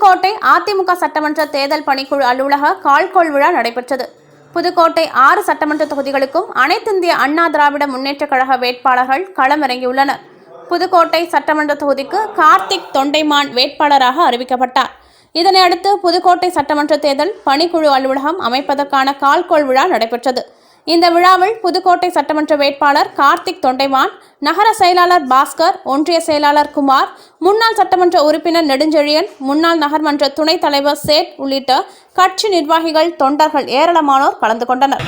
புதுக்கோட்டை அதிமுக சட்டமன்ற தேர்தல் பணிக்குழு அலுவலக கால்கோள் விழா நடைபெற்றது. புதுக்கோட்டை ஆறு சட்டமன்ற தொகுதிகளுக்கும் அனைத்திந்திய அண்ணா திராவிட முன்னேற்றக் கழக வேட்பாளர்கள் களமிறங்கியுள்ளனர். புதுக்கோட்டை சட்டமன்ற தொகுதிக்கு கார்த்திக் தொண்டைமான் வேட்பாளராக அறிவிக்கப்பட்டார். இதனையடுத்து புதுக்கோட்டை சட்டமன்ற தேர்தல் பணிக்குழு அலுவலகம் அமைப்பதற்கான கால்கோள் விழா நடைபெற்றது. இந்த விழாவில் புதுக்கோட்டை சட்டமன்ற வேட்பாளர் கார்த்திக் தொண்டைமான் நகர செயலாளர் பாஸ்கர் ஒன்றிய செயலாளர் குமார் முன்னாள் சட்டமன்ற உறுப்பினர் நெடுஞ்செழியன் முன்னாள் நகர்மன்ற துணைத் தலைவர் சேட் உள்ளிட்ட கட்சி நிர்வாகிகள் தொண்டர்கள் ஏராளமானோர் கலந்து கொண்டனர்.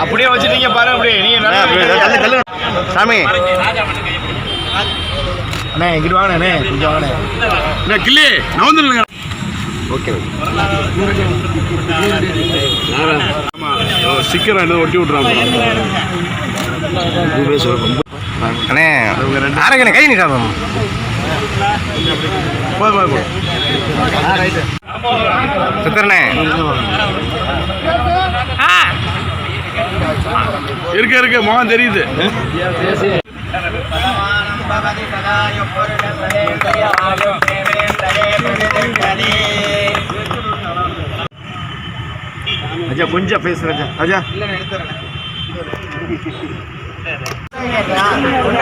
அப்படியே வச்சுட்டீங்க பாரு அப்படியே. நீங்க சாமி. அண்ணே இங்கிட்டு வாங்கண்ணே அண்ணே கொஞ்சம் வாங்கண்ணே. இந்த கிள்ளி நவந்துருங்க ஓகே. ஸ்டிக்கர் என்ன ஒட்டி விட்றாங்க அண்ணே ஆரங்கண்ணே கை போய் சித்தரண்ணே இருக்க இருக்க முகம் தெரியுது. அஜா கொஞ்சம் பேசுறேன் அஜா. அஜா.